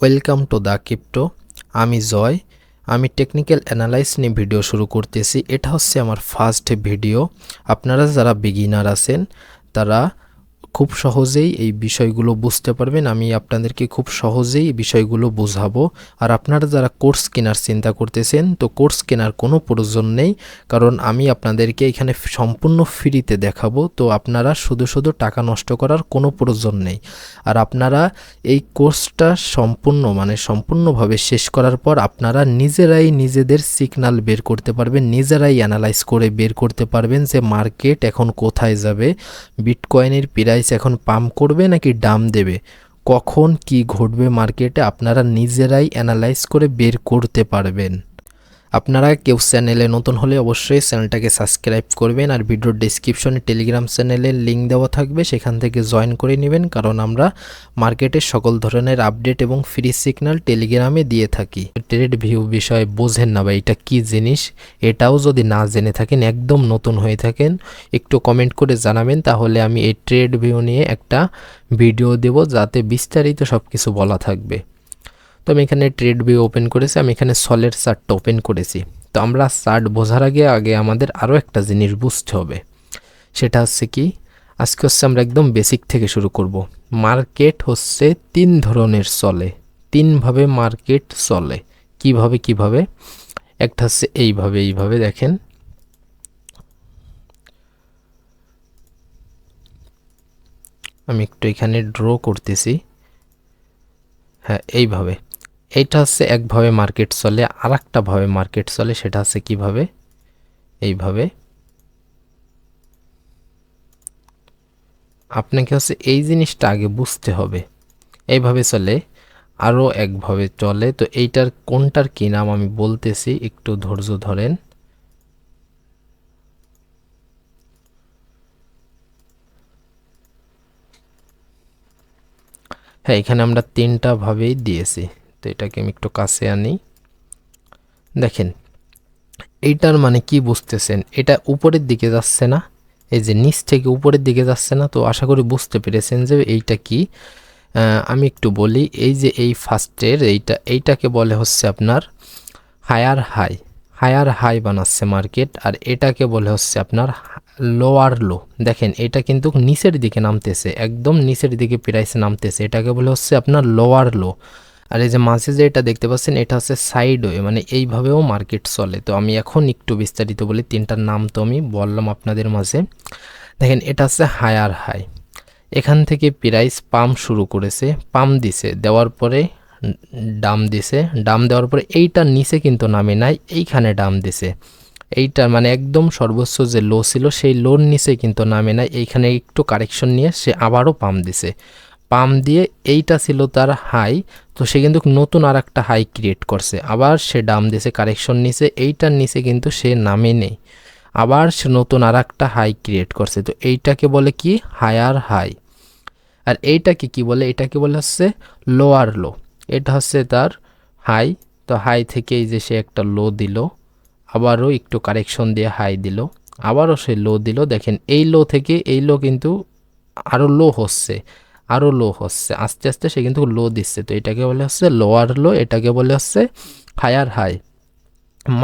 Welcome to the crypto আমি জয়। আমি technical analyse নিয়ে ভিডিও শুরু করতেছি। এটা হচ্ছে আমার ফার্স্ট ভিডিও আপনারা যারা বিগিনার আছেন, তারা খুব সহজেই এই বিষয়গুলো বুঝতে পারবেন। আমি আপনাদেরকে খুব সহজেই বিষয়গুলো বোঝাবো। আর আপনারা যারা কোর্স কেনার চিন্তা করতেছেন, তো কোর্স কেনার কোনো প্রয়োজন নেই। কারণ আমি আপনাদেরকে এখানে সম্পূর্ণ ফ্রিতে দেখাবো। তো আপনারা শুধু শুধু টাকা নষ্ট করার কোনো প্রয়োজন নেই। আর আপনারা এই কোর্সটা সম্পূর্ণ মানে সম্পূর্ণভাবে শেষ করার পর আপনারা নিজেরাই নিজেদের সিগনাল বের করতে পারবেন। নিজেরাই অ্যানালাইজ করে বের করতে পারবেন যে মার্কেট এখন কোথায় যাবে। বিটকয়েনের প্রাইস এখন পাম্প করবে নাকি ডাম দেবে? কখন কি ঘটবে মার্কেটে আপনারা নিজেরাই অ্যানালাইজ করে বের করতে পারবেন। আপনারা কেউ চ্যানেলে নতুন হলে অবশ্যই চ্যানেলটাকে সাবস্ক্রাইব করবেন আর ভিডিওর ডিসক্রিপশনে টেলিগ্রাম চ্যানেলের লিঙ্ক দেওয়া থাকবে, সেখান থেকে জয়েন করে নেবেন, কারণ আমরা মার্কেটের সকল ধরনের আপডেট এবং ফ্রি সিগন্যাল টেলিগ্রামে দিয়ে থাকি। ট্রেড ভিউ বিষয়ে বোঝেন না বা এটা কী জিনিস? এটাও যদি না জেনে থাকেন, একদম নতুন হয়ে থাকেন, একটু কমেন্ট করে জানাবেন, তাহলে আমি এই ট্রেড ভিউ নিয়ে একটা ভিডিও দেব, যাতে বিস্তারিত সব কিছু বলা থাকবে। তো আমি এখানে ট্রেড ভিউ ওপেন করেছি, আমি এখানে সলের চার্টটা ওপেন করেছি। তো আমরা চার্ট বোঝার আগে আগে আমাদের আরও একটা জিনিস বুঝতে হবে। সেটা হচ্ছে কি, আজকে হচ্ছে আমরা একদম বেসিক থেকে শুরু করব। মার্কেট হচ্ছে তিন ধরনের চলে। তিনভাবে মার্কেট চলে। কীভাবে কীভাবে? একটা হচ্ছে এইভাবে এইভাবে দেখেন। আমি একটু এখানে ড্র করতেছি। হ্যাঁ এইভাবে। এইটা হচ্ছে একভাবে মার্কেট চলে আর ভাবে মার্কেট চলে, সেটা হচ্ছে কীভাবে? এইভাবে। আপনাকে হচ্ছে এই জিনিসটা আগে বুঝতে হবে। এইভাবে চলে আরও একভাবে চলে। তো এইটার কোনটার কী নাম আমি বলতেছি, একটু ধৈর্য ধরেন। হ্যাঁ এখানে আমরা তিনটা ভাবেই দিয়েছি। তো এটাকে আমি একটু কাছে আনি। দেখেন, এইটার মানে কি বুঝতেছেন? এটা উপরের দিকে যাচ্ছে না, এই যে নিচ থেকে উপরের দিকে যাচ্ছে না, তো আশা করি বুঝতে পেরেছেন যে এইটা কি? আমি একটু বলি, এই যে এই ফার্স্টের এইটা, এইটাকে বলে হচ্ছে আপনার হায়ার হাই। হায়ার হাই বানাচ্ছে মার্কেট, আর এটাকে বলে হচ্ছে আপনার লোয়ার লো। দেখেন, এটা কিন্তু নিচের দিকে নামতেছে, একদম নিচের দিকে প্রাইসে নামতেছে, এটাকে বলে হচ্ছে আপনার লোয়ার লো। আর এই যে মাঝে যে এটা দেখতে পাচ্ছেন, এটা হচ্ছে সাইড ওয়ে মানে এইভাবেও মার্কেট চলে। তো আমি এখন একটু বিস্তারিত বলি, তিনটার নাম তো আমি বললাম আপনাদের মাঝে। দেখেন, এটা হচ্ছে হায়ার হাই এখান থেকে প্রাইস পাম্প শুরু করেছে পাম্প দিছে, দেওয়ার পরে ডাম দিছে ডাম দেওয়ার পরে এইটার নিচে কিন্তু নামে নাই, এইখানে ডাম দিছে। এইটা মানে একদম সর্বোচ্চ যে লো ছিল, সেই লোর নিচে কিন্তু নামে নাই, এইখানে একটু কারেকশন নিয়ে সে আবারও পাম্প দিছে। পাম্প দিয়ে এইটা ছিল তার হাই, তো সে কিন্তু নতুন আর একটা হাই ক্রিয়েট করছে। আবার সে ডাম দিয়েছে কারেকশন নিচে এইটার নিচে কিন্তু সে নামে নেই। আবার সে নতুন আর একটা হাই ক্রিয়েট করছে, তো এইটাকে বলে কি? Higher high. আর এইটাকে কি বলে? এটাকে বলে হচ্ছে লোয়ার লো এটা হচ্ছে তার হাই, তো হাই থেকে এই যে সে একটা লো দিল, আবারও একটু কারেকশন দিয়ে হাই দিল, আবারও সে লো দিল। দেখেন, এই লো থেকে এই লো কিন্তু আরও লো হচ্ছে। আরও লো হচ্ছে। আস্তে আস্তে সে কিন্তু লো দিচ্ছে। তো এটাকে বলে হচ্ছে লোয়ার লো এটাকে বলে হচ্ছে হায়ার হাই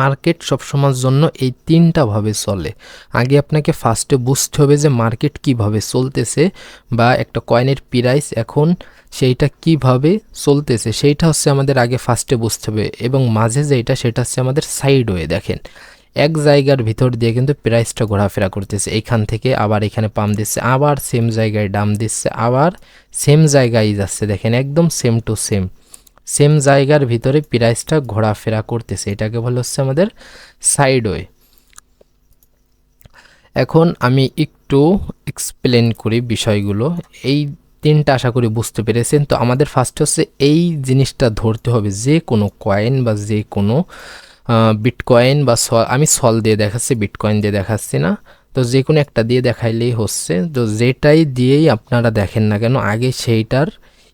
মার্কেট সবসময়ের জন্য এই তিনটা ভাবে চলে। আগে আপনাকে ফার্স্টে বুঝতে হবে যে মার্কেট কীভাবে চলতেছে বা একটা কয়েনের প্রাইস এখন সেইটা কীভাবে চলতেছে। সেইটা হচ্ছে আমাদের আগে ফার্স্টে বুঝতে হবে এবং মাঝে যেটা, সেটা হচ্ছে আমাদের সাইড ওয়ে দেখেন। এক জায়গার ভিতর দিয়ে কিন্তু প্রাইসটা ঘোরাফেরা করতেছে। এখান থেকে আবার এখানে পাম দিচ্ছে, আবার সেম জায়গায় ডাম দিচ্ছে, আবার সেম জায়গায় যাচ্ছে। দেখেন একদম সেম টু সেম সেম জায়গার ভিতরে প্রাইসটা ঘোরাফেরা করতেছে। এটাকে বলে হচ্ছে আমাদের সাইডওয়ে এখন আমি একটু এক্সপ্লেন করি বিষয়গুলো। এই তিনটা আশা করি বুঝতে পেরেছেন। তো আমাদের ফার্স্ট হচ্ছে এই জিনিসটা ধরতে হবে যে কোনো কয়েন বা যে কোনো বিটকয়েন বা আমি সল দিয়ে দেখাচ্ছি বিটকয়েন দিয়ে দেখাচ্ছি না। তো যে কোনো একটা দিয়ে দেখাইলেই হচ্ছে। তো যেটাই দিয়েই আপনারা দেখেন না কেন, আগে সেইটার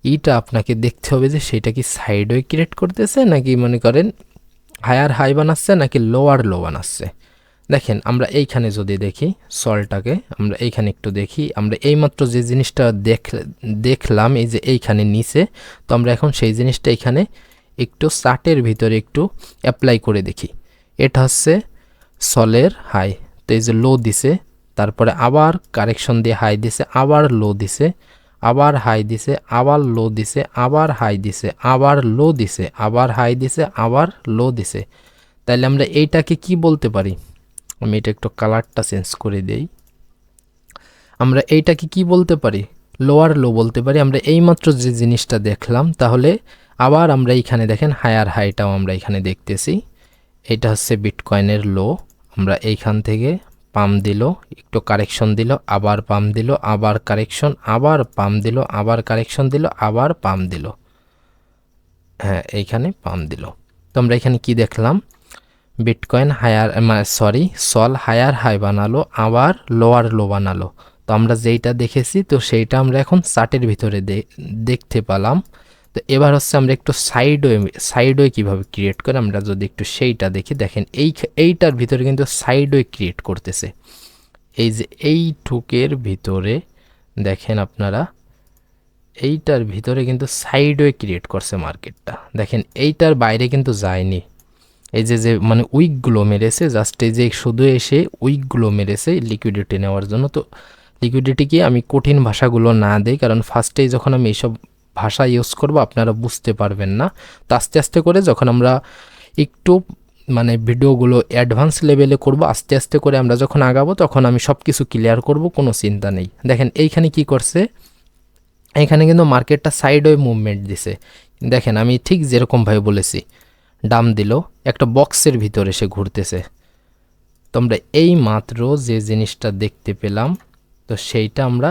ইটা আপনাকে দেখতে হবে যে সেটা কি সাইডওয়ে ক্রিয়েট করতেছে নাকি মনে করেন হায়ার হাই বানাচ্ছে নাকি লোয়ার লো বানাচ্ছে। দেখেন, আমরা এইখানে যদি দেখি সলটাকে আমরা এইখানে একটু দেখি, আমরা এইমাত্র যে জিনিসটা দেখ দেখলাম, এই যে এইখানে নিচে, তো আমরা এখন সেই জিনিসটা এখানে একটু চার্টের ভিতরে একটু অ্যাপ্লাই করে দেখি। এটা হচ্ছে সলের হাই তো এই যে লো দিছে, তারপরে আবার কারেকশন দিয়ে হাই দিছে, আবার লো দিছে, আবার হাই দিছে, আবার লো দিছে, আবার হাই দিছে, আবার লো দিছে, আবার হাই দিছে, আবার লো দিছে। তাইলে আমরা এইটাকে কি বলতে পারি? আমি এটা একটু কালারটা চেঞ্জ করে দেই। আমরা এইটাকে কি বলতে পারি? লোয়ার লো বলতে পারি। আমরা এইমাত্র যে জিনিসটা দেখলাম, তাহলে আবার আমরা এইখানে দেখেন হায়ার হাইটাও আমরা এখানে দেখতেছি। এটা হচ্ছে বিটকয়েনের লো। আমরা এইখান থেকে পাম দিল, একটু কারেকশন দিল, আবার পাম দিল, আবার কারেকশন, আবার পাম দিল, আবার কারেকশন দিল, আবার পাম দিল। হ্যাঁ এইখানে পাম দিল। তো আমরা এখানে কি দেখলাম? বিটকয়েন হায়ার মানে সরি, সল হায়ার হাই বানালো, আবার লোয়ার লো বানালো। তো আমরা যেইটা দেখেছি, তো সেইটা আমরা এখন চার্টের ভিতরে দেখতে পেলাম। তো এবার হচ্ছে আমরা একটু সাইডওয়ে সাইডওয়ে কীভাবে ক্রিয়েট করে আমরা যদি একটু সেইটা দেখি, দেখেন এই এইটার ভিতরে কিন্তু সাইডওয়ে ক্রিয়েট করতেছে। এই যে এই ঠুকের ভিতরে, দেখেন আপনারা, এইটার ভিতরে কিন্তু সাইডওয়ে ক্রিয়েট করছে মার্কেটটা দেখেন এইটার বাইরে কিন্তু যায়নি। এই যে যে মানে উইকগুলো মেরেছে জাস্ট এই যে শুধু এসে উইকগুলো মেরেছে লিকুইডিটি নেওয়ার জন্য। তো লিকুইডিটিকে আমি কঠিন ভাষাগুলো না দেই, কারণ ফার্স্টেই যখন আমি এইসব ভাষা ইউজ করব, আপনারা বুঝতে পারবেন না। তো আস্তে আস্তে করে যখন আমরা একটু মানে ভিডিওগুলো অ্যাডভান্স লেভেলে করব, আস্তে আস্তে করে আমরা যখন আগাবো, তখন আমি সব কিছু ক্লিয়ার করব, কোনো চিন্তা নেই। দেখেন, এইখানে কি করছে? এখানে কিন্তু মার্কেটটা সাইড ওয়ে মুভমেন্ট দিছে। দেখেন, আমি ঠিক যেরকমভাবে বলেছি, ডাম দিল, একটা বক্সের ভিতরে সে ঘুরতেছে। তো আমরা এই মাত্র যে জিনিসটা দেখতে পেলাম, তো সেইটা আমরা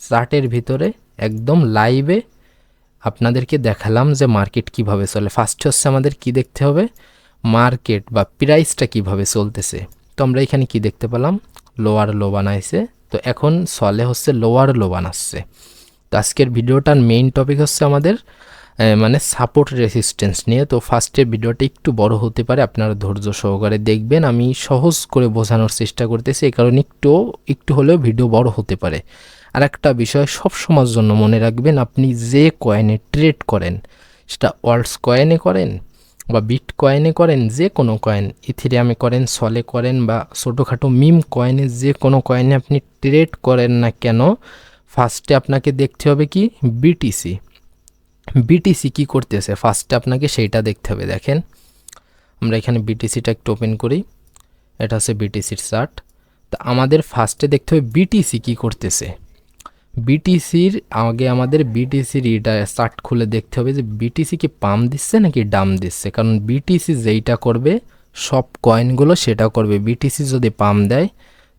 চার্টের ভিতরে একদম লাইভে আপনাদেরকে দেখালাম যে মার্কেট কীভাবে চলে। ফার্স্ট হচ্ছে আমাদের কি দেখতে হবে? মার্কেট বা প্রাইসটা কীভাবে চলতেছে। তো আমরা এখানে কি দেখতে পেলাম? লোয়ার লো বানাইছে। তো এখন সলে হচ্ছে লোয়ার লো বানাচ্ছে। তো আজকের ভিডিওটার মেইন টপিক হচ্ছে আমাদের মানে সাপোর্ট রেসিস্টেন্স নিয়ে। তো ফার্স্টের ভিডিওটা একটু বড় হতে পারে, আপনারা ধৈর্য সহকারে দেখবেন। আমি সহজ করে বোঝানোর চেষ্টা করতেছি এই কারণে একটু একটু হলেও ভিডিও বড় হতে পারে। আর একটা বিষয় সব সময়ের জন্য মনে রাখবেন, আপনি যে কয়েনে ট্রেড করেন, সেটা ওয়ার্ল্ডস কয়েনে করেন বা বিট কয়েনে করেন, যে কোনো কয়েন ইথিরিয়ামে করেন সলে করেন বা ছোটোখাটো মিম কয়েনে যে কোনো কয়েনে আপনি ট্রেড করেন না কেন ফার্স্টে আপনাকে দেখতে হবে কি? বিটিসি বিটিসি কি করতেছে? ফার্স্টে আপনাকে সেইটা দেখতে হবে, দেখেন। আমরা এখানে বিটিসিটা একটু ওপেন করি। এটা হচ্ছে বিটিসির চার্ট তা আমাদের ফার্স্টে দেখতে হবে বিটিসি কি করতেছে। বিটিসির আগে আমাদের বিটিসির এটা চার্ট খুলে দেখতে হবে যে বিটিসি কি পাম দিচ্ছে নাকি ডাম দিচ্ছে। কারণ বিটিসি যেইটা করবে, সব কয়েনগুলো সেটা করবে। বিটিসি যদি পাম দেয়,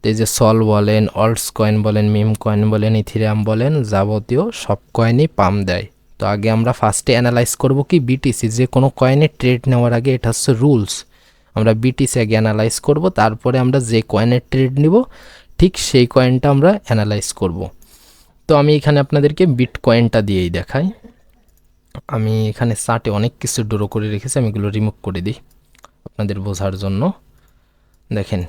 তো এই যে সল বলেন অল্টস কয়েন বলেন মিম কয়েন বলেন ইথিরাম বলেন, যাবতীয় সব কয়েনই পাম দেয়। তো আগে আমরা ফার্স্টে অ্যানালাইজ করব কি বিটিসি যে কোনো কয়েনে ট্রেড নেওয়ার আগে এটা হচ্ছে রুলস আমরা বিটিসি আগে অ্যানালাইজ করব, তারপরে আমরা যে কয়েনের ট্রেড নিব, ঠিক সেই কয়েনটা আমরা অ্যানালাইজ করব। তো আমি এখানে আপনাদেরকে বিট কয়েনটা দিয়েই দেখাই। আমি এখানে চার্টে অনেক কিছু ড্র করে রেখেছি, আমি এগুলো রিমুভ করে দিই আপনাদের বোঝার জন্য। দেখেন,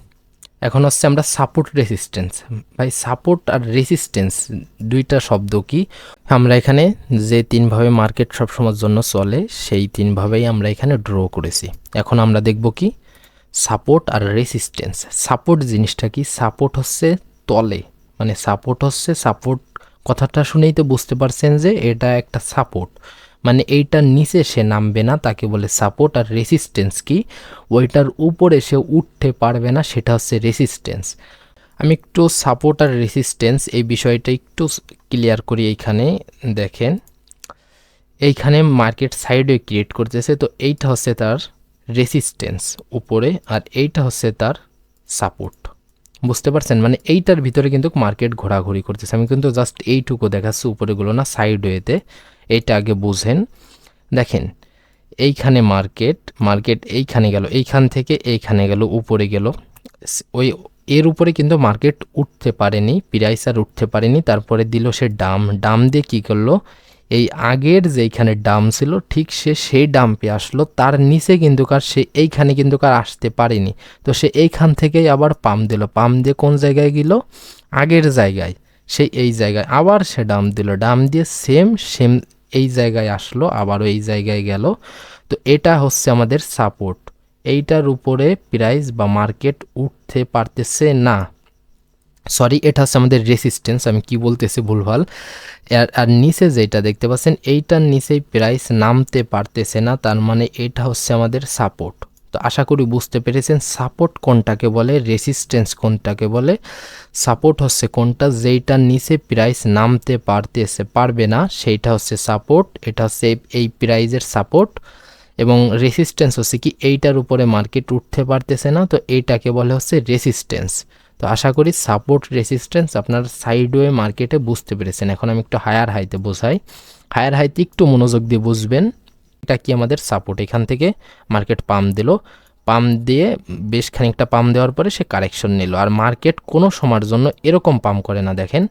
এখন হচ্ছে আমরা সাপোর্ট রেসিস্টেন্স ভাই সাপোর্ট আর রেসিস্টেন্স দুইটা শব্দ কি? আমরা এখানে যে তিনভাবে মার্কেট সবসময়ের জন্য চলে, সেই তিনভাবেই আমরা এখানে ড্র করেছি। এখন আমরা দেখব কি? সাপোর্ট আর রেসিস্টেন্স সাপোর্ট জিনিসটা কি? সাপোর্ট হচ্ছে তলে মানে সাপোর্ট হচ্ছে সাপোর্ট কথাটা শুনেই তো বুঝতে পারছেন যে এটা একটা সাপোর্ট মানে এইটার নিচে সে নামবে না, তাকে বলে সাপোর্ট আর রেসিস্টেন্স কি? ওইটার উপরে সে উঠতে পারবে না, সেটা হচ্ছে রেসিস্টেন্স আমি একটু সাপোর্ট আর রেসিস্টেন্স এই বিষয়টা একটু ক্লিয়ার করি এইখানে, দেখেন। এইখানে মার্কেট সাইডে ক্রিয়েট করতেছে, তো এইটা হচ্ছে তার রেসিস্টেন্স উপরে আর এইটা হচ্ছে তার সাপোর্ট বুঝতে পারছেন? মানে এইটার ভিতরে কিন্তু মার্কেট ঘোরাঘুরি করতেছে। আমি কিন্তু জাস্ট এইটুকু দেখাচ্ছি উপরেগুলো না সাইড ওয়েতে এইটা আগে বুঝেন। দেখেন, এইখানে মার্কেট মার্কেট এইখানে গেল, এইখান থেকে এইখানে গেল, উপরে গেল। ওই, এর উপরে কিন্তু মার্কেট উঠতে পারেনি প্রাইস আর উঠতে পারেনি। তারপরে দিল সে ডাম। ডাম দিয়ে কী করল? এই আগের যেইখানে ডাম ছিল, ঠিক সে সেই ডাম্পে আসলো। তার নিচে কিন্তু কার, সে এইখানে কিন্তু কার আসতে পারেনি। তো সে এইখান থেকেই আবার পাম দিল। পাম দিয়ে কোন জায়গায় গেল? আগের জায়গায়। সেই এই জায়গায় আবার সে ডাম দিল। ডাম দিয়ে সেম সেম এই জায়গায় আসলো, আবারও এই জায়গায় গেল। তো এটা হচ্ছে আমাদের সাপোর্ট এইটার উপরে প্রাইস বা মার্কেট উঠতে পারতেছে না। সরি এটা হচ্ছে আমাদের রেসিস্টেন্স আমি কি বলতেছি ভুলভাল। আর আর নিচে যেটা দেখতে পাচ্ছেন, এইটার নিচেই প্রাইস নামতে পারতেছে না, তার মানে এটা হচ্ছে আমাদের সাপোর্ট তো আশা করি বুঝতে পেরেছেন সাপোর্ট কোনটাকে বলে রেসিস্টেন্স কোনটাকে বলে সাপোর্ট হচ্ছে কোনটা, যেইটার নিচে প্রাইস নামতে পারতেছে, পারবে না, সেইটা হচ্ছে সাপোর্ট এটা হচ্ছে এই- প্রাইজের সাপোর্ট এবং রেসিস্টেন্স হচ্ছে কি, এইটার উপরে মার্কেট উঠতে পারতেছে না, তো এইটাকে বলে হচ্ছে রেসিস্টেন্স তো আশা করি সাপোর্ট রেসিস্ট্যান্স আপনার সাইডওয়ে মার্কেটে বুঝতে পেরেছেন। এখন আমি একটু হায়ার হাইতে বোঝাই। হায়ার হাইতে একটু মনোযোগ দিয়ে বুঝবেন, এটা কি আমাদের সাপোর্ট এখান থেকে মার্কেট পাম্প দিল। পাম্প দিয়ে বেশ খানিকটা পাম্প দেওয়ার পরে সে কারেকশন নিল। আর মার্কেট কোনো সময়ের জন্য এরকম পাম করে না, দেখেন।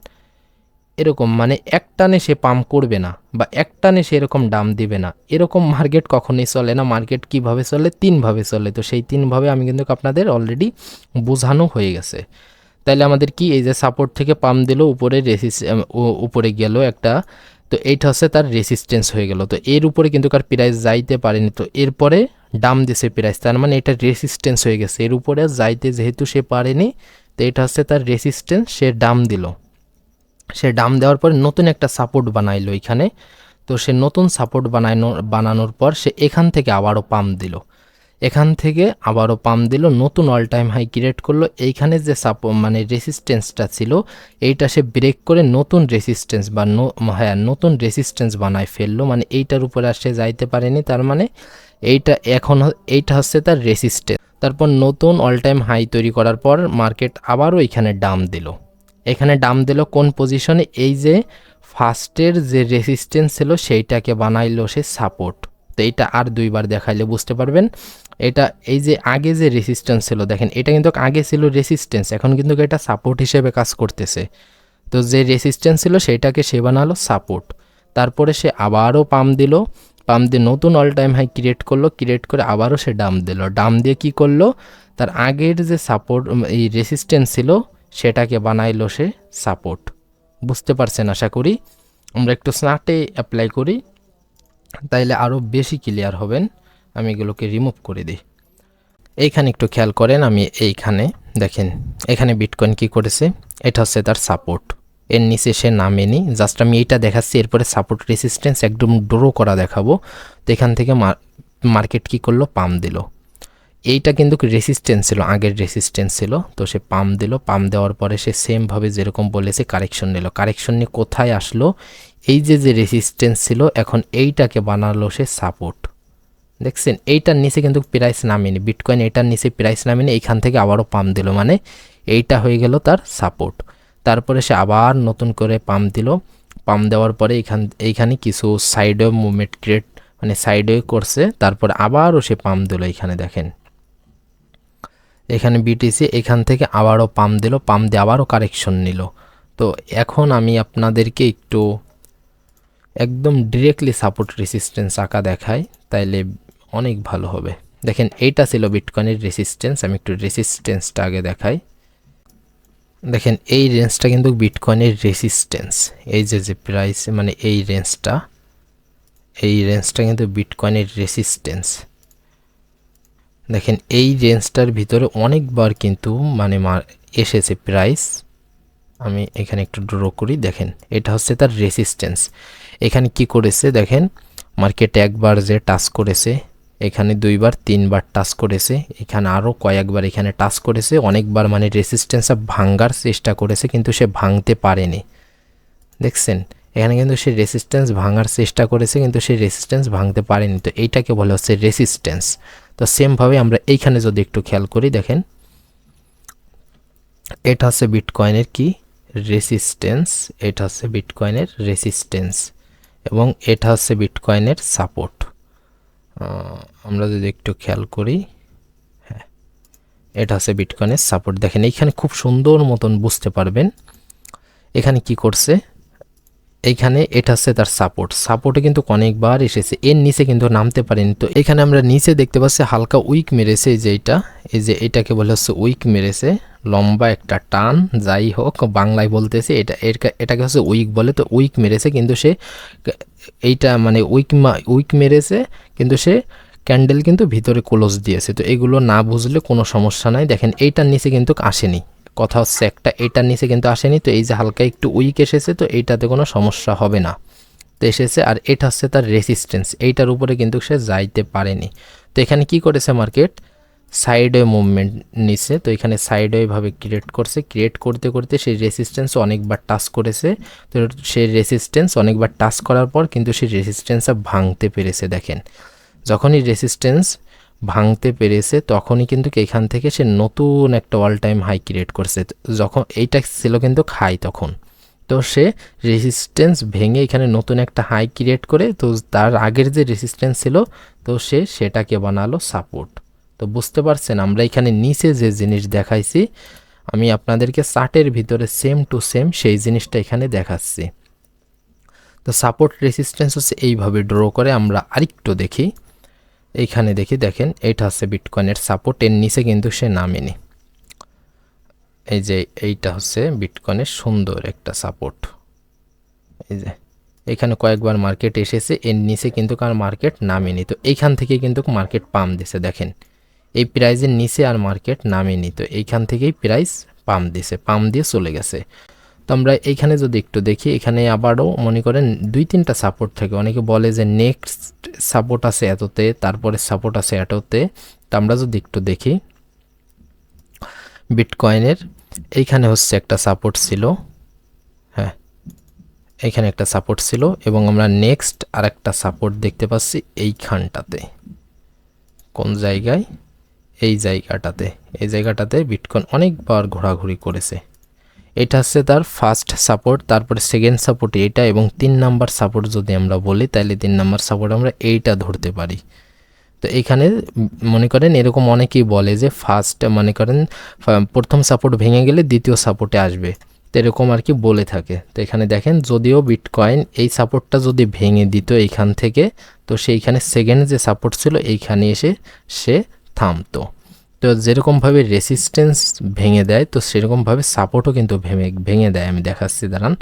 এরকম মানে এক টানে সে পাম করবে না বা এক টানে সে এরকম দাম দিবে না। এরকম মার্কেট কখনোই চলে না। মার্কেট কীভাবে চলে? তিনভাবে চলে। তো সেই তিনভাবে আমি কিন্তু আপনাদের অলরেডি বোঝানো হয়ে গেছে। তাইলে আমাদের কি এই যে সাপোর্ট থেকে পাম দিল, উপরে রেসিস উপরে গেল একটা, তো এইটা হচ্ছে তার রেসিস্টেন্স হয়ে গেল। তো এর উপরে কিন্তু কার প্রাইস যাইতে পারেনি। তো এরপরে ডাম দিছে প্রাইস তার মানে এটা রেসিস্টেন্স হয়ে গেছে। এর উপরে যাইতে যেহেতু সে পারেনি, তো এটা হচ্ছে তার রেসিস্টেন্স সে ডাম দিল। সে ডাম দেওয়ার পরে নতুন একটা সাপোর্ট বানাইলো এখানে। তো সে নতুন সাপোর্ট বানানো বানানোর পর সে এখান থেকে আবারও পাম দিল। এখান থেকে আবারও পাম দিল, নতুন অল টাইম হাই ক্রিয়েট করল। এইখানে যে সাপো মানে রেসিস্টেন্সটা ছিল, এইটা সে ব্রেক করে নতুন রেসিস্টেন্স বা হ্যাঁ নতুন রেসিস্টেন্স বানায় ফেলল। মানে এইটার উপরে আর সে যাইতে পারেনি, তার মানে এইটা এখন এইটা হচ্ছে তার রেসিস্টেন্স তারপর নতুন অল টাইম হাই তৈরি করার পর মার্কেট আবারও এখানে ডাম দিল। এখানে ডাম দিল কোন পজিশনে এই যে ফার্স্টের যে রেসিস্টেন্স ছিল সেইটাকে বানাইলো সে সাপোর্ট তো এইটা আর দুইবার দেখাইলে বুঝতে পারবেন। এটা এই যে আগে যে রেসিস্ট্যান্স ছিল, দেখেন, এটা কিন্তু আগে ছিল রেসিস্ট্যান্স এখন কিন্তু এটা সাপোর্ট হিসেবে কাজ করতেছে। তো যে রেসিস্ট্যান্স ছিল সেটাকে সে বানালো সাপোর্ট তারপরে সে আবারও পাম দিল পাম দিয়ে নতুন অল টাইম হাই ক্রিয়েট করল ক্রিয়েট করে আবারও সে ডাম দিল। ডাম দিয়ে কি করল? তার আগের যে সাপোর্ট এই রেসিস্ট্যান্স ছিল সেটাকে বানাইলো সে সাপোর্ট বুঝতে পারছেন আশা করি? আমরা একটু স্নাটে অ্যাপ্লাই করি, তাইলে আরও বেশি ক্লিয়ার হবেন। আমি এগুলোকে রিমুভ করে দিই। এইখানে একটু খেয়াল করেন, আমি এইখানে দেখেন, এখানে বিটকয়েন কি করেছে? এটা হচ্ছে তার সাপোর্ট এর নিচে সে নামেনি জাস্ট আমি এইটা দেখাচ্ছি, এরপরে সাপোর্ট রেসিস্ট্যান্স একদম ড্রো করা দেখাবো। তো এখান থেকে মার্কেট কি করল? পাম দিল। এইটা কিন্তু রেসিস্ট্যান্স ছিল, আগের রেসিস্ট্যান্স ছিল। তো সে পাম দিল পাম দেওয়ার পরে সে সেমভাবে যেরকম বলেছে কারেকশন নিল। কারেকশন নিয়ে কোথায় আসলো? এই যে যে রেসিস্ট্যান্স ছিল, এখন এইটাকে বানালো সে সাপোর্ট দেখছেন? এইটার নিচে কিন্তু প্রাইস নামেনি। বিটকয়েন এইটার নিচে প্রাইস নামেনি, এইখান থেকে আবারও পাম দিল। মানে এইটা হয়ে গেল তার সাপোর্ট তারপরে সে আবার নতুন করে পাম দিল। পাম দেওয়ার পরে এইখান, এইখানে কিছু সাইডে মুভমেন্ট ক্রিয়েট মানে সাইডে করছে। তারপরে আবারও সে পাম দিল এখানে দেখেন। এখানে বিটিসি এখান থেকে আবারও পাম দিল পাম দিয়ে আবারও কারেকশন নিল। তো এখন আমি আপনাদেরকে একটু একদম ডিরেক্টলি সাপোর্ট রেসিস্ট্যান্স আঁকা দেখাই, তাইলে অনেক ভালো হবে। দেখেন, এইটা ছিল বিটকয়েনের রেসিস্ট্যান্স আমি একটু রেসিস্ট্যান্সটা আগে দেখাই। দেখেন, এই রেঞ্জটা কিন্তু বিটকয়েনের রেসিস্ট্যান্স এই যে যে প্রাইস মানে এই রেঞ্জটা এই রেঞ্জটা কিন্তু বিটকয়েনের রেসিস্ট্যান্স দেখেন, এই রেঞ্জটার ভিতরে অনেকবার কিন্তু মানে এসেছে প্রাইস আমি এখানে একটু ড্র করি, দেখেন, এটা হচ্ছে তার রেসিস্ট্যান্স এখানে কি করেছে, দেখেন মার্কেটে একবার যে টাচ করেছে, এখানে দুইবার, তিনবার টাচ করেছে, এখানে আরও কয়েকবার এখানে টাচ করেছে, অনেকবার মানে রেসিস্ট্যান্সটা ভাঙ্গার চেষ্টা করেছে, কিন্তু সে ভাঙতে পারেনি। দেখছেন, এখানে কিন্তু সে রেসিস্ট্যান্স ভাঙার চেষ্টা করেছে, কিন্তু সে রেসিস্ট্যান্স ভাঙতে পারেনি। তো এইটাকে বলা হচ্ছে রেসিস্ট্যান্স তো সেমভাবে আমরা এইখানে যদি একটু খেয়াল করি, দেখেন। এটা হচ্ছে বিটকয়েনের কি? রেসিস্ট্যান্স এটা হচ্ছে বিটকয়েনের রেসিস্ট্যান্স এবং এটা হচ্ছে বিটকয়েনের সাপোর্ট আমরা যদি একটু খেয়াল করি হ্যাঁ এটা হচ্ছে বিটকয়েনের সাপোর্ট দেখেন, এইখানে খুব সুন্দর মতন বুঝতে পারবেন। এখানে কি করছে? এইখানে এটা হচ্ছে তার সাপোর্ট সাপোর্টে কিন্তু অনেকবার এসেছে। এর নিচে কিন্তু নামতে পারেনি। তো এখানে আমরা নিচে দেখতে পাচ্ছি হালকা উইক মেরেছে এই যে এইটা এই যে এটাকে বলে হচ্ছে উইক মেরেছে। লম্বা একটা টান, যাই হোক, বাংলায় বলতেছে এটা। এটাকে হচ্ছে উইক বলে। তো উইক মেরেছে, কিন্তু সে এইটা মানে উইক উইক মেরেছে, কিন্তু সে ক্যান্ডেল কিন্তু ভিতরে ক্লোজ দিয়েছে। তো এগুলো না বুঝলে কোনো সমস্যা নাই। দেখেন, এইটার নিচে কিন্তু আসেনি। কথা হচ্ছে একটা এটার নিচে কিন্তু আসেনি, তো এই যে হালকা একটু উইক এসেছে, তো এইটাতে কোনো সমস্যা হবে না। তো এসেছে, আর এটা হচ্ছে তার রেসিস্টেন্স এইটার উপরে কিন্তু সে যাইতে পারেনি। তো এখানে কি করেছে মার্কেট সাইডওয়ে মুভমেন্ট নিছে, তো এখানে সাইডওয়েভাবে ক্রিয়েট করছে ক্রিয়েট করতে করতে সেই রেসিস্টেন্স অনেকবার টাচ করেছে। তো সেই রেসিস্টেন্স অনেকবার টাচ করার পর কিন্তু সেই রেসিস্টেন্সটা ভাঙতে পেরেছে, দেখেন। যখনই রেসিস্টেন্স ভাঙতে পেরেছে, তখনই কিন্তু এখান থেকে সে নতুন একটা অল টাইম হাই ক্রিয়েট করছে। যখন এইটা ছিল কিন্তু হাই তখন। তো সে রেসিস্টেন্স ভেঙে এখানে নতুন একটা হাই ক্রিয়েট করে, তো তার আগের যে রেসিস্টেন্স ছিল, তো সে সেটাকে বানালো সাপোর্ট তো বুঝতে পারছেন, আমরা এখানে নিচে যে জিনিস দেখাইছি, আমি আপনাদেরকে চার্টের ভিতরে সেম টু সেম সেই জিনিসটা এখানে দেখাচ্ছি। তো সাপোর্ট রেসিস্টেন্স হচ্ছে এইভাবে ড্র করে, আমরা আরেকটু দেখি। এইখানে দেখি, দেখেন, এইটা হচ্ছে বিটকয়েনের সাপোর্ট এর নিচে কিন্তু সে নামেনি। এই যে এইটা হচ্ছে বিটকয়েনের সুন্দর একটা সাপোর্ট এই যে, এখানে কয়েকবার মার্কেট এসেছে, এর নিচে কিন্তু কার মার্কেট নামেনি। তো এইখান থেকে কিন্তু মার্কেট পাম দিছে, দেখেন। এই প্রাইজের নিচে আর মার্কেট নামেনি, তো এইখান থেকেই প্রাইস পাম দিছে, পাম দিয়ে চলে গেছে। তো আমরা এইখানে যদি একটু দেখি, এখানে আবারও মনে করেন দুই তিনটা সাপোর্ট থাকে। অনেকে বলে যে নেক্সট সাপোর্ট আছে এততে, তারপরে সাপোর্ট আছে এততে। তো আমরা যদি একটু দেখি বিটকয়েনের এইখানে হচ্ছে একটা সাপোর্ট ছিল। হ্যাঁ এইখানে একটা সাপোর্ট ছিল এবং আমরা নেক্সট আর একটা সাপোর্ট দেখতে পাচ্ছি এইখানটাতে। কোন জায়গায়? এই জায়গাটাতে। এই জায়গাটাতে বিটকয়েন অনেকবার ঘোরাঘুরি করেছে। এটা হচ্ছে তার ফার্স্ট সাপোর্ট তারপরে সেকেন্ড সাপোর্ট এটা এবং তিন নাম্বার সাপোর্ট যদি আমরা বলি, তাহলে তিন নাম্বার সাপোর্ট আমরা এইটা ধরতে পারি। তো এখানে মনে করেন এরকম অনেকেই বলে যে ফার্স্ট মনে করেন প্রথম সাপোর্ট ভেঙে গেলে দ্বিতীয় সাপোর্টে আসবে। তো এরকম আর কি বলে থাকে। তো এখানে দেখেন, যদিও বিটকয়েন এই সাপোর্টটা যদি ভেঙে দিত এইখান থেকে, তো সেইখানে সেকেন্ড যে সাপোর্ট ছিল, এইখানে এসে সে থামতো। তো যেরকমভাবে রেসিস্টেন্স ভেঙে দেয়, তো সেরকমভাবে সাপোর্টও কিন্তু ভেঙে ভেঙে দেয়। আমি দেখাচ্ছি, দাঁড়ান।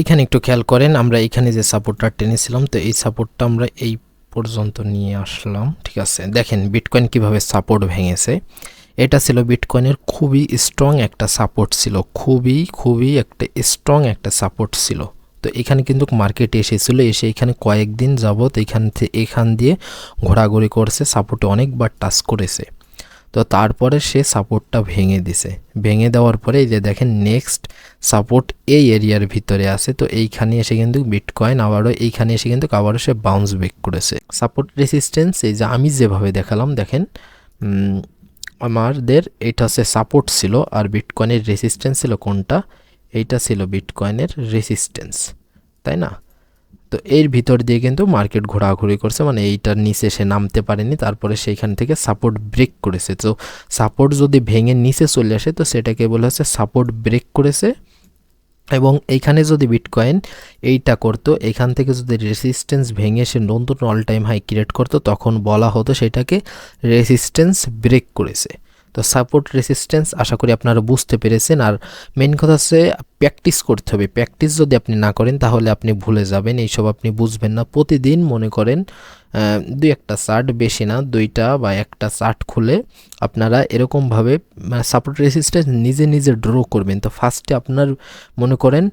এইখানে একটু খেয়াল করেন, আমরা এইখানে যে সাপোর্টটা টেনেছিলাম, তো এই সাপোর্টটা আমরা এই পর্যন্ত নিয়ে আসলাম, ঠিক আছে? দেখেন বিটকয়েন কীভাবে সাপোর্ট ভেঙেছে। এটা ছিল বিটকয়েনের খুবই স্ট্রং একটা সাপোর্ট ছিল, খুবই খুবই একটা স্ট্রং একটা সাপোর্ট ছিল। তো এখানে কিন্তু মার্কেটে এসেছিল, এসে এখানে কয়েকদিন যাবত এখান থেকে এখান দিয়ে ঘোরাঘুরি করছে সাপোর্টে অনেকবার টাচ করেছে। তো তারপরে সে সাপোর্টটা ভেঙে দিছে। ভেঙে দেওয়ার পরে এই যে দেখেন নেক্সট সাপোর্ট এই এরিয়ার ভিতরে আছে, তো এইখানে এসে কিন্তু বিটকয়েন আবারও এইখানে এসে কিন্তু আবারও সে বাউন্স ব্যাক করেছে। সাপোর্ট রেসিস্টেন্স এই যে আমি যেভাবে দেখালাম, দেখেন আমাদের এটা হচ্ছে সাপোর্ট ছিল আর বিটকয়েনের রেসিস্টেন্স ছিল কোনটা? এইটা ছিল বিটকয়েনের রেসিস্টেন্স তাই না? তো এর ভিতর দিয়ে কিন্তু মার্কেট ঘোরাঘুরি করছে। মানে এইটার নিচে সে নামতে পারেনি, তারপরে সেইখান থেকে সাপোর্ট ব্রেক করেছে। তো সাপোর্ট যদি ভেঙে নিচে চলে আসে, তো সেটাকে বলা হচ্ছে সাপোর্ট ব্রেক করেছে এবং এইখানে যদি বিটকয়েন এইটা করতো, এখান থেকে যদি রেসিস্টেন্স ভেঙে সে নতুন অল টাইম হাই ক্রিয়েট করতো, তখন বলা হতো সেটাকে রেসিস্টেন্স ব্রেক করেছে। তো সাপোর্ট রেসিস্ট্যান্স আশা করি আপনারা বুঝতে পেরেছেন। আর মেন কথা হচ্ছে প্র্যাকটিস করতে হবে। প্র্যাকটিস যদি আপনি না করেন, তাহলে আপনি ভুলে যাবেন। এইসব আপনি বুঝবেন না। প্রতিদিন মনে করেন দুই একটা চার্ট বেশি না, দুইটা বা একটা চার্ট খুলে আপনারা এরকমভাবে মানে সাপোর্ট রেসিস্ট্যান্স নিজে নিজে ড্র করবেন। তো ফার্স্টে আপনার মনে করেন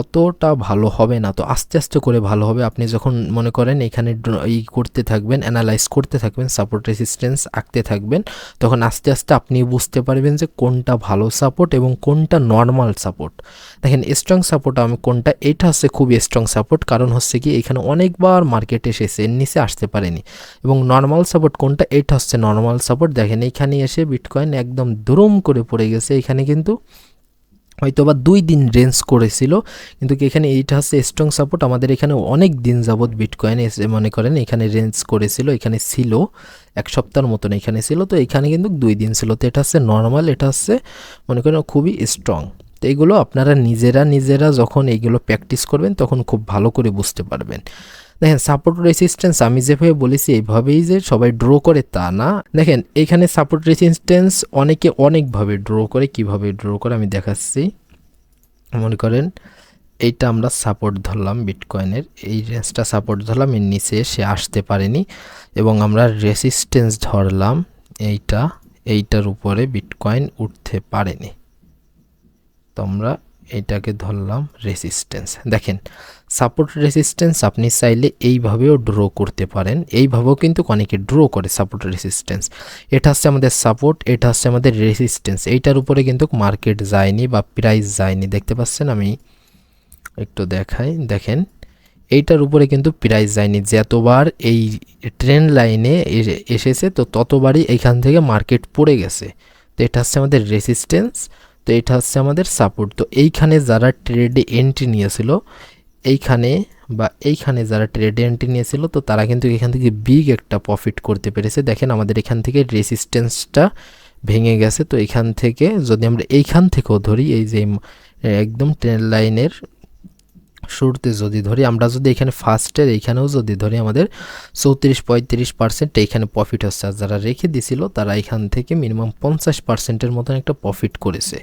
অতটা ভালো হবে না। তো আস্তে আস্তে করে ভালো হবে। আপনি যখন মনে করেন এখানে ই করতে থাকবেন অ্যানালাইজ করতে থাকবেন সাপোর্ট রেসিস্ট্যান্স আঁকতে থাকবেন, তখন আস্তে আস্তে আপনি বুঝতে পারবেন যে কোনটা ভালো সাপোর্ট এবং কোনটা নর্মাল সাপোর্ট দেখেন স্ট্রং সাপোর্ট আমি কোনটা, এটা হচ্ছে খুবই স্ট্রং সাপোর্ট কারণ হচ্ছে কি, এখানে অনেকবার মার্কেট এসেছে এর নিচে আসতে পারেনি। এবং নর্মাল সাপোর্ট কোনটা, এটা হচ্ছে নর্মাল সাপোর্ট দেখেন এইখানে এসে বিটকয়েন একদম দুরম করে পড়ে গেছে। এখানে কিন্তু হয়তো বা দুই দিন রেঞ্জ করেছিল, কিন্তু এখানে এইটা হচ্ছে স্ট্রং সাপোর্ট আমাদের এখানে অনেক দিন যাবৎ বিটকয়েন মনে করেন এখানে রেঞ্জ করেছিল, এখানে ছিল, এক সপ্তাহের মতন এখানে ছিল, তো এখানে কিন্তু দুই দিন ছিল, তো এটা হচ্ছে নর্মাল এটা হচ্ছে মনে করেন খুবই স্ট্রং তো এগুলো আপনারা নিজেরা নিজেরা যখন এইগুলো প্র্যাকটিস করবেন, তখন খুব ভালো করে বুঝতে পারবেন। দেখেন সাপোর্ট রেসিস্ট্যান্স আমি যেভাবে বলেছি, এইভাবেই যে সবাই ড্র করে তা না। দেখেন, এখানে সাপোর্ট রেসিস্ট্যান্স অনেকে অনেকভাবে ড্র করে। কীভাবে ড্র করে আমি দেখাচ্ছি। মনে করেন, এইটা আমরা সাপোর্ট ধরলাম বিটকয়েনের এই রেঞ্জটা সাপোর্ট ধরলাম, এর নিচে সে আসতে পারেনি। এবং আমরা রেসিস্ট্যান্স ধরলাম, এইটা, এইটার উপরে বিটকয়েন উঠতে পারেনি। তো আমরা এইটাকে ধরলাম রেসিস্ট্যান্স দেখেন সাপোর্ট রেসিস্ট্যান্স আপনি চাইলে এইভাবেও ড্র করতে পারেন। এইভাবেও কিন্তু অনেকে ড্র করে সাপোর্ট রেসিস্ট্যান্স এটা হচ্ছে আমাদের সাপোর্ট এটা হচ্ছে আমাদের রেসিস্ট্যান্স এইটার উপরে কিন্তু মার্কেট যায়নি বা প্রাইস যায়নি। দেখতে পাচ্ছেন আমি? একটু দেখাই। দেখেন, এইটার উপরে কিন্তু প্রাইস যায়নি। যতবার এই ট্রেন লাইনে এসেছে, তো ততবারই এইখান থেকে মার্কেট পড়ে গেছে। তো এটা হচ্ছে আমাদের রেসিস্ট্যান্স তো এটা হচ্ছে আমাদের সাপোর্ট তো এইখানে যারা ট্রেডে এন্ট্রি নিয়েছিল, এইখানে বা এইখানে যারা ট্রেডে এন্ট্রি নিয়েছিল, তো তারা কিন্তু এখান থেকে বিগ একটা প্রফিট করতে পেরেছে। দেখেন আমাদের এখান থেকে রেসিস্টেন্সটা ভেঙে গেছে। তো এখান থেকে যদি আমরা এইখান থেকেও ধরি, এই যে একদম ট্রেন লাইনের শুরুতে যদি ধরি, আমরা যদি এখানে ফার্স্টের এইখানেও যদি ধরি, আমাদের চৌত্রিশ পঁয়ত্রিশ পার্সেন্ট এইখানে প্রফিট হচ্ছে। আর যারা রেখে দিছিল, তারা এখান থেকে মিনিমাম পঞ্চাশ পার্সেন্টের মতন একটা প্রফিট করেছে।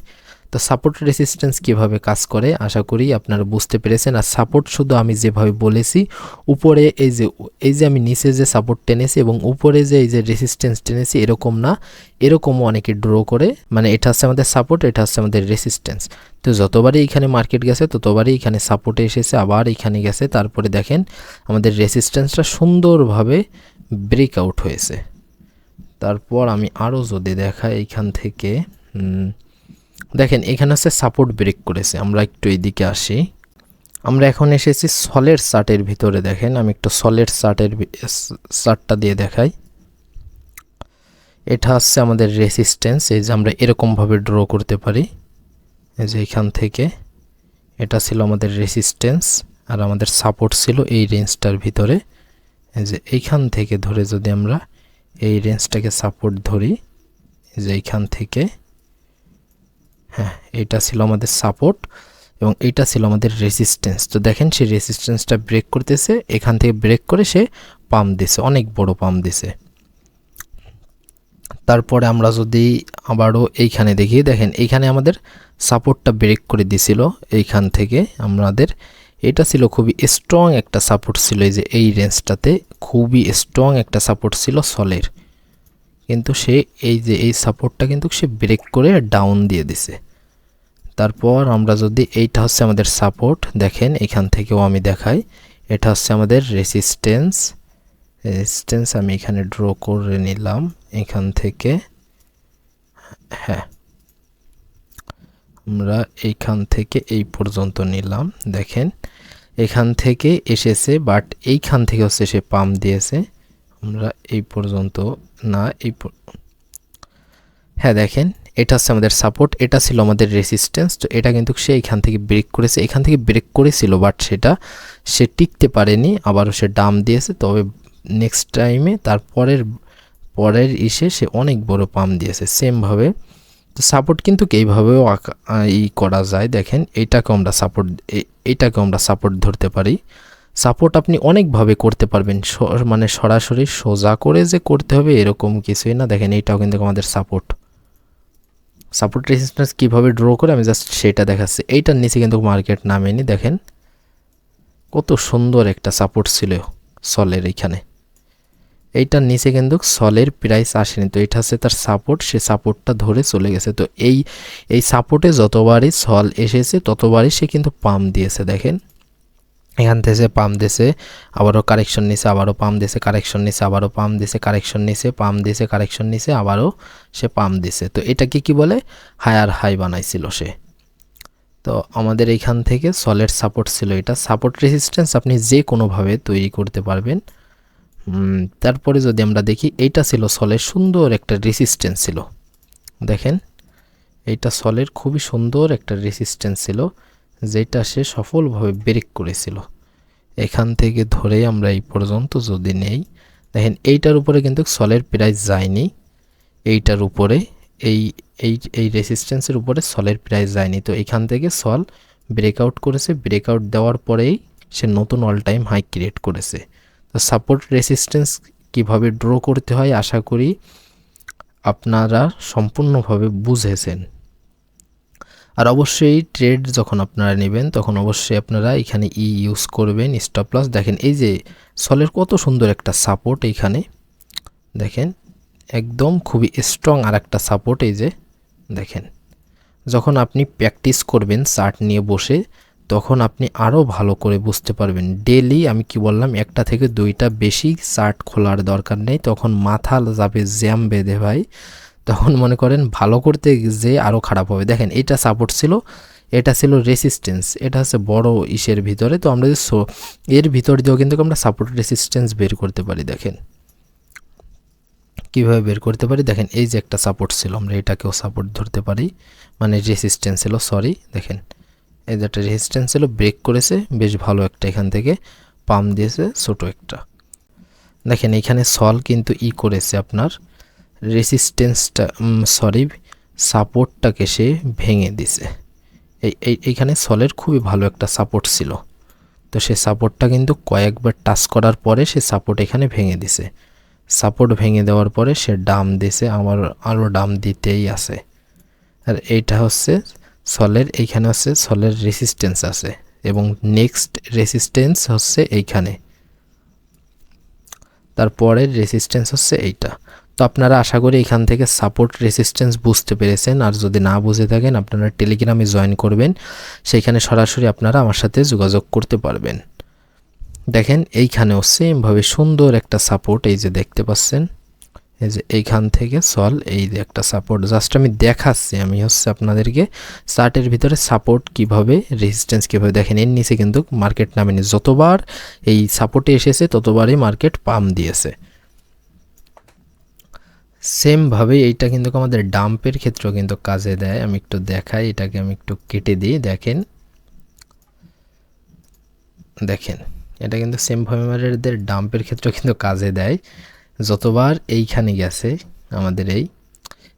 তো সাপোর্ট রেসিস্ট্যান্স কীভাবে কাজ করে, আশা করি আপনারা বুঝতে পেরেছেন। আর সাপোর্ট শুধু আমি যেভাবে বলেছি, উপরে এই যে এই যে আমি নিচে যে সাপোর্ট টেনেছি এবং উপরে যে এই যে রেসিস্ট্যান্স টেনেছি, এরকম না। এরকমও অনেকে ড্র করে। মানে এটা হচ্ছে আমাদের সাপোর্ট এটা হচ্ছে আমাদের রেসিস্ট্যান্স তো যতবারই এখানে মার্কেট গেছে, ততবারই এখানে সাপোর্টে এসেছে, আবার এখানে গেছে। তারপরে দেখেন, আমাদের রেসিস্ট্যান্সটা সুন্দরভাবে ব্রেক আউট হয়েছে। তারপর আমি আরও যদি দেখাই এইখান থেকে দেখেন, এখানে হচ্ছে সাপোর্ট ব্রেক করেছে। আমরা একটু এদিকে আসি। আমরা এখন এসেছি সলের চার্টের ভিতরে, দেখেন। আমি একটু সলের চার্টের চার্টটা দিয়ে দেখাই। এটা হচ্ছে আমাদের রেসিস্ট্যান্স এই যে আমরা এরকমভাবে ড্র করতে পারি। এই যে এখান থেকে। এটা ছিল আমাদের রেসিস্ট্যান্স আর আমাদের সাপোর্ট ছিল এই রেঞ্জটার ভিতরে। এই যে এইখান থেকে ধরে যদি আমরা এই রেঞ্জটাকে সাপোর্ট ধরি যে এইখান থেকে হ্যাঁ এটা ছিল আমাদের সাপোর্ট এবং এটা ছিল আমাদের রেসিস্ট্যান্স তো দেখেন সে রেসিস্ট্যান্সটা ব্রেক করতেছে, এখান থেকে ব্রেক করে সে পাম্প দিছে, অনেক বড় পাম্প দিছে। তারপরে আমরা যদি আবারও এইখানে দেখি, দেখেন এইখানে আমাদের সাপোর্টটা ব্রেক করে দিছিল, এইখান থেকে আমাদের এটা ছিল খুবই স্ট্রং একটা সাপোর্ট ছিল, এই যে এই রেঞ্জটাতে খুবই স্ট্রং একটা সাপোর্ট ছিল সলের কিন্তু সে এই যে এই সাপোর্টটা কিন্তু সে ব্রেক করে ডাউন দিয়ে দিছে। তারপর আমরা যদি এইটা হচ্ছে আমাদের সাপোর্ট দেখেন এখান থেকেও আমি দেখাই। এটা হচ্ছে আমাদের রেসিস্টেন্স রেসিস্টেন্স আমি এখানে ড্র করে নিলাম, এখান থেকে। হ্যাঁ। আমরা এইখান থেকে এই পর্যন্ত নিলাম, দেখেন। এখান থেকে এসেছে বাট এইখান থেকে হচ্ছে সে পাম্প দিয়েছে। আমরা এই পর্যন্ত, না, এই হ্যাঁ দেখেন। এটা হচ্ছে আমাদের সাপোর্ট এটা ছিল আমাদের রেসিস্ট্যান্স তো এটা কিন্তু সে এখান থেকে ব্রেক করেছে। এখান থেকে ব্রেক করেছিল বাট সেটা সে টিকতে পারেনি, আবারও সে ডাম দিয়েছে। তবে নেক্সট টাইমে তারপরের পরের পরের ইসে সে অনেক বড় পাম্প দিয়েছে সেমভাবে তো সাপোর্ট কিন্তু এইভাবেও ই করা যায়। দেখেন এইটাকে আমরা সাপোর্ট এইটাকে আমরা সাপোর্ট ধরতে পারি। সাপোর্ট আপনি অনেকভাবে করতে পারবেন মানে সরাসরি সোজা করে যে করতে হবে, এরকম কিছুই না। দেখেন এইটাও কিন্তু আমাদের সাপোর্ট সাপোর্ট রেজিস্ট্যান্স কীভাবে ড্র করে, আমি জাস্ট সেটা দেখাচ্ছি। এইটার নিচে কিন্তু মার্কেট নামেনি দেখেন। কত সুন্দর একটা সাপোর্ট ছিল সলের এইখানে এইটার নিচে কিন্তু সলের প্রাইস আসেনি, তো এটা হচ্ছে তার সাপোর্ট সে সাপোর্টটা ধরে চলে গেছে। তো এই এই সাপোর্টে যতবারই সল এসেছে, ততবারই সে কিন্তু পাম্প দিয়েছে, দেখেন। এখান থেকে পাম্প দিয়েছে আবারও কারেকশন নিছে, আবারও পাম্প দিয়েছে কারেকশন নিছে, আবারও পাম্প দিয়েছে কারেকশন নিছে, পাম্প দিয়েছে কারেকশন নিছে, আবারও সে পাম্প দিছে। তো এটাকে কি বলে? হায়ার হাই বানাইছিল সে। তো আমাদের এইখান থেকে সলের সাপোর্ট ছিল এটা। সাপোর্ট রেসিস্ট্যান্স আপনি যে কোনোভাবে তৈরি করতে পারবেন। তারপরে যদি আমরা দেখি, এইটা ছিল সলের সুন্দর একটা রেসিস্ট্যান্স ছিল। দেখেন, এইটা সলের খুবই সুন্দর একটা রেসিস্ট্যান্স ছিল। যেটা সে সফলভাবে ব্রেক করেছিল। এখান থেকে ধরে আমরা এই পর্যন্ত যদি নেই, দেখেন এইটার উপরে কিন্তু সলের প্রাইস যায়নি। এইটার উপরে, এই এই এই রেসিস্ট্যান্সের উপরে সলের প্রাইস যায়নি। তো এখান থেকে সল ব্রেকআউট করেছে। ব্রেকআউট দেওয়ার পরেই সে নতুন অল টাইম হাই ক্রিয়েট করেছে। তো সাপোর্ট রেসিস্ট্যান্স কীভাবে ড্র করতে হয়, আশা করি আপনারা সম্পূর্ণভাবে বুঝেছেন। আর অবশ্যই ট্রেড যখন আপনারা নেবেন, তখন অবশ্যই আপনারা এখানে ই ইউজ করবেন স্টপ লস দেখেন, এই যে সলের কত সুন্দর একটা সাপোর্ট এইখানে। দেখেন, একদম খুবই স্ট্রং আর একটা সাপোর্ট এই যে, দেখেন। যখন আপনি প্র্যাকটিস করবেন চার্ট নিয়ে বসে, তখন আপনি আরও ভালো করে বুঝতে পারবেন। ডেলি আমি কি বললাম, একটা থেকে দুইটা বেশি চার্ট খোলার দরকার নেই, তখন মাথা যাবে জ্যাম বেঁধে ভাই। তখন মনে করেন ভালো করতে যে আরও খারাপ হবে। দেখেন, এটা সাপোর্ট ছিল, এটা ছিল রেসিস্টেন্স এটা হচ্ছে বড় ইসের ভিতরে। তো আমরা সো- এর ভিতর দিয়েও কিন্তু আমরা সাপোর্ট রেসিস্টেন্স বের করতে পারি, দেখেন। কীভাবে বের করতে পারি? দেখেন, এই যে একটা সাপোর্ট ছিল, আমরা এটাকেও সাপোর্ট ধরতে পারি। মানে রেসিস্টেন্স ছিল সরি দেখেন। এই যে একটা রেসিস্টেন্স ছিল ব্রেক করেছে, বেশ ভালো একটা এখান থেকে পাম্প দিয়েছে, ছোট একটা। দেখেন, এখানে সল কিন্তু ই করেছে আপনার। রেসিস্টেন্সটা সরি সাপোর্টটাকে সে ভেঙে দিছে। এই, এই- এইখানে সলের খুবই ভালো একটা সাপোর্ট ছিল। তো সে সাপোর্টটা কিন্তু কয়েকবার টাচ করার পরে সে সাপোর্ট এখানে ভেঙে দিছে। সাপোর্ট ভেঙে দেওয়ার পরে সে ডাম দিছে আমার আরও ডাম দিতেই আছে। আর এইটা হচ্ছে সলের, এইখানে হচ্ছে সলের রেসিস্টেন্স আছে এবং নেক্সট রেসিস্টেন্স হচ্ছে এইখানে। তারপরের রেসিস্টেন্স হচ্ছে এইটা। তো আপনারা আশা করি এখান থেকে সাপোর্ট রেসিস্ট্যান্স বুঝতে পেরেছেন। আর যদি না বুঝে থাকেন, আপনারা টেলিগ্রামে জয়েন করবেন। সেইখানে সরাসরি আপনারা আমার সাথে যোগাযোগ করতে পারবেন। দেখেন, এইখানেও সেমভাবে সুন্দর একটা সাপোর্ট এই যে দেখতে পাচ্ছেন। এই যে এইখান থেকে সল এই যে একটা সাপোর্ট জাস্ট আমি দেখাচ্ছি, আমি হচ্ছে আপনাদেরকে চার্টের ভিতরে সাপোর্ট কীভাবে রেজিস্ট্যান্স কীভাবে। দেখেন, এর নিচে কিন্তু মার্কেট নামেনি। যতবার এই সাপোর্টে এসেছে, ততবারই মার্কেট পাম দিয়েছে। সেমভাবে এইটা কিন্তু আমাদের ডাম্পের ক্ষেত্রেও কিন্তু কাজে দেয়। আমি একটু দেখাই, এটাকে আমি একটু কেটে দিই, দেখেন। দেখেন, এটা কিন্তু সেমভাবে আমাদের ডাম্পের ক্ষেত্রেও কিন্তু কাজে দেয়। যতবার এইখানে গেছে, আমাদের এই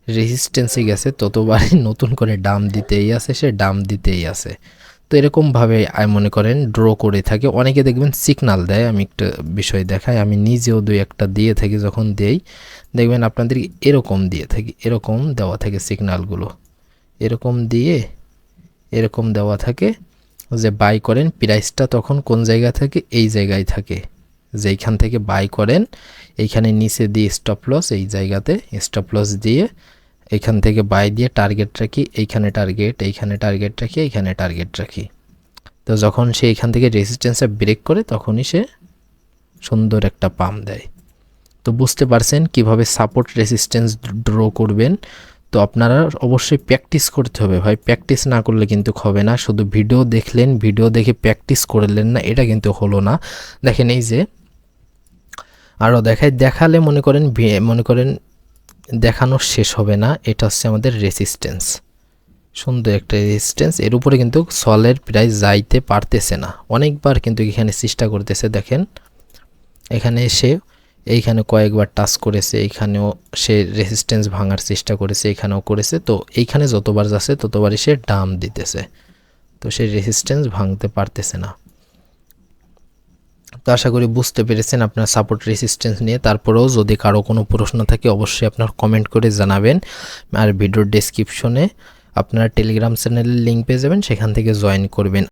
রেজিস্ট্যান্সে গেছে, ততবারই নতুন করে ডাম দিতেই আছে, সে ডাম দিতেই আছে। তো এরকমভাবে আমি মনে করেন ড্র করে থাকে। অনেকে দেখবেন সিগনাল দেয়, আমি একটা বিষয় দেখাই। আমি নিজেও দুই একটা দিয়ে থাকি, যখন দেই, দেখবেন আপনাদের এরকম দিয়ে থাকি, এরকম দেওয়া থাকে সিগনালগুলো এরকম দিয়ে, এরকম দেওয়া থাকে যে বাই করেন প্রাইসটা তখন কোন জায়গা থাকে? এই জায়গায় থাকে। যেইখান থেকে বাই করেন, এইখানে নিচে দিয়ে স্টপ লস এই জায়গাতে স্টপ লস দিয়ে এইখান থেকে বাই দিয়ে টার্গেট রাখি, এইখানে টার্গেট এইখানে টার্গেট রাখি, এইখানে টার্গেট রাখি। তো যখন সে এখান থেকে রেজিস্ট্যান্সে ব্রেক করে, তখনই সে সুন্দর একটা পাম দেয়। তো বুঝতে পারছেন কীভাবে সাপোর্ট রেজিস্ট্যান্স ড্র করবেন? তো আপনারা অবশ্যই প্র্যাকটিস করতে হবে ভাই। প্র্যাকটিস না করলে কিন্তু হবে না। শুধু ভিডিও দেখলেন ভিডিও দেখে প্র্যাকটিস করলেন না, এটা কিন্তু হলো না। দেখেন এই যে আরও দেখায়, দেখালে মনে করেন মনে করেন দেখানো শেষ হবে না, এটা হচ্ছে আমাদের রেসিস্ট্যান্স সুন্দর একটা রেজিস্ট্যান্স এর উপরে কিন্তু সলের প্রায় যাইতে পারতেছে না। অনেকবার কিন্তু এখানে চেষ্টা করতেছে, দেখেন। এখানে এসে, এইখানে কয়েকবার টাচ করেছে, এইখানেও সে রেজিস্ট্যান্স ভাঙার চেষ্টা করেছে এখানেও করেছে। তো এইখানে যতবার যাচ্ছে, ততবারই সে ডাম দিতেছে। তো সে রেজিস্ট্যান্স ভাঙতে পারতেছে না। তো আশা করি বুঝতে পেরেছেন আপনার সাপোর্ট রেসিস্ট্যান্স নিয়ে। তারপরেও যদি কারও কোনো প্রশ্ন থাকে, অবশ্যই আপনার কমেন্ট করে জানাবেন। আর ভিডিওর ডেসক্রিপশনে আপনারা টেলিগ্রাম চ্যানেলের লিঙ্ক পেয়ে যাবেন, সেখান থেকে জয়েন করবেন।